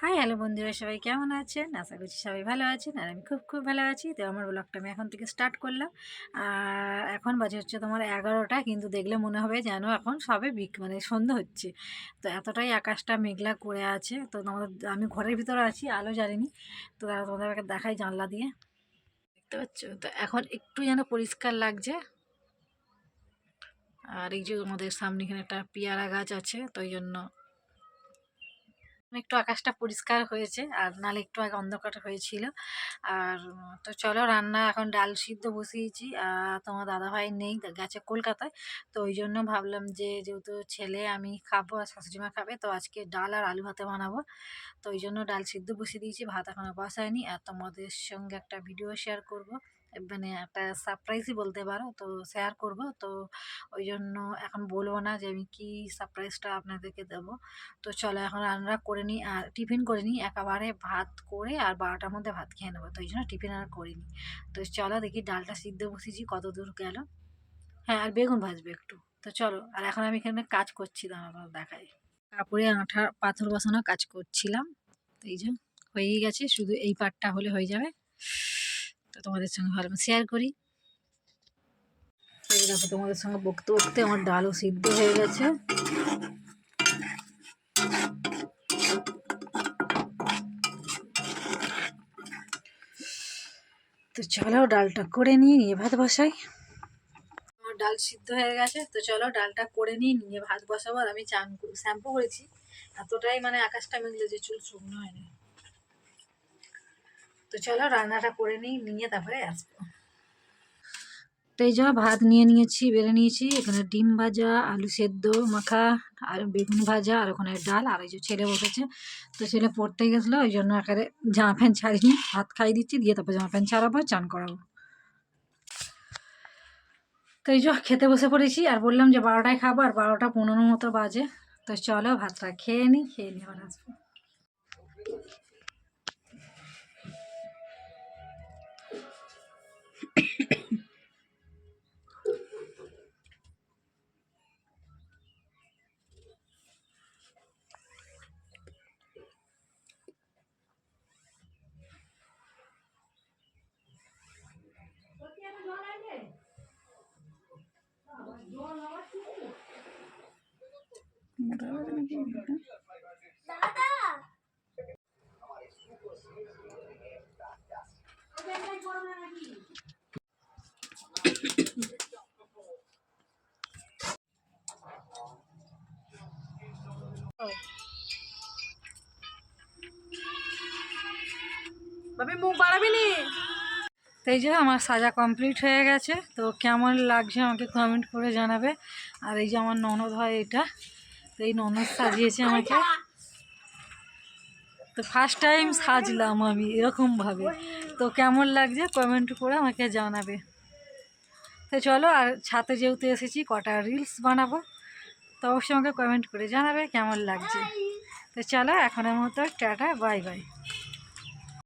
High, hello বন্ধুরা, সবাই কেমন আছেন? আশা করছি সবাই ভালো আছেন আর আমি খুব খুব ভালো আছি। তো আমার ব্লগটা আমি এখন থেকে স্টার্ট করলাম। আর এখন বাজে হচ্ছে তোমার এগারোটা, কিন্তু দেখলে মনে হবে যেন এখন সবে বিক মানে সন্ধ্যা হচ্ছে। তো এতটাই আকাশটা মেঘলা করে আছে। তো তোমাদের, আমি ঘরের ভিতরে আছি, আলো জ্বালিনি। তো তারা তোমাদেরকে দেখাই জানলা দিয়ে। দেখতে পাচ্ছ? তো এখন একটু যেন পরিষ্কার লাগছে। আর এই যে আমাদের সামনে এখানে একটা পেয়ারা গাছ আছে, তো ওই জন্য একটু আকাশটা পরিষ্কার হয়েছে, আর নালে একটু আগে অন্ধকার হয়েছিল। আর তো চলো রান্না এখন ডাল সিদ্ধ বসিয়েছি, আর তোমার দাদাভাই নেই গেছে কলকাতায়। তো ওই জন্য ভাবলাম যে যেহেতু ছেলে আমি খাব আর শাশুড়িমা খাবে, তো আজকে ডাল আর আলু ভাতে বানাবো। তো ওই জন্য ডাল সিদ্ধ বসিয়ে দিয়েছি, ভাত এখনও বসায়নি। আর তোমাদের সঙ্গে একটা ভিডিও শেয়ার করব। মানে একটা সারপ্রাইজই বলতে পারো। তো শেয়ার করব। তো ওই জন্য এখন বলব না যে আমি কি সারপ্রাইজটা আপনাদেরকে দেবো। তো চলো এখন রান্না করে নিই। আর টিফিন করে নিই। একেবারে ভাত করে আর বারোটার মধ্যে ভাত খেয়ে নেব। তো ওই জন্য টিফিন আর করিনি। তো চলো দেখি ডালটা সিদ্ধ বসেছি কত দূর গেল। হ্যাঁ আর বেগুন ভাজবে একটু। তো চলো, আর এখন আমি এখানে কাজ করছি তো আমার দেখাই। কাপড়ে আঠা, পাথর বসানো কাজ করছিলাম। তো এই যে হয়েই গেছে। শুধু এই পার্টটা হলে হয়ে যাবে। তোমাদের সঙ্গে ভালো শেয়ার করি। দেখো তোমাদের সঙ্গে বকতে বকতে আমার ডালও সিদ্ধ হয়ে গেছে। তো চলো ডালটা করে নিয়ে নিয়ে ভাত বসাই। আমার ডাল সিদ্ধ হয়ে গেছে, তো চলো ডালটা করে নিয়ে নিয়ে ভাত বসাবো। আর আমি চান শ্যাম্পু করেছি। এতটাই মানে আকাশটা মেঘলে যে চুল শুকনো হয়নি তো চলো রান্নাটা করে নিই, নিয়ে তারপরে আসব। তো এই যা ভাত নিয়ে নিয়েছি, বেড়ে নিয়েছি। এখানে ডিম ভাজা, আলু সেদ্ধ, মাখা, আর বেগুন ভাজা, আর ওখানে ডাল, আর এই যে ছেলে বসেছে। তো ছেলে পড়তে গেছিল, ওই জন্য একেবারে জামা প্যান্ট ছাড়িনি। ভাত খাই দিচ্ছি, দিয়ে তারপর জামা প্যান্ট ছাড়াবো চান করাবো। তো এই যে খেতে বসে পড়েছি, আর বললাম যে বারোটায় খাব, আর বারোটা পনেরো মতো বাজে। তো চলো ভাতটা খেয়ে নিই খেয়ে নিয়ে আবার আসব। Mudar a vida. ভাবি, মুখ বাড়াবি নি? এই যে আমার সাজা কমপ্লিট হয়ে গেছে, তো কেমন লাগছে আমাকে কমেন্ট করে জানাবে। আর এই যে আমার ননদ হয় এটা, তো এই ননদ সাজিয়েছে আমাকে। তো ফার্স্ট টাইম সাজলাম আমি এরকমভাবে তো কেমন লাগছে কমেন্ট করে আমাকে জানাবে। তো চলো, আর ছাতে যেহেতু এসেছি, কটা রিলস বানাবো, তো অবশ্যই আমাকে কমেন্ট করে জানাবে কেমন লাগছে। তো চলো, এখনের মতো টাটা বাই বাই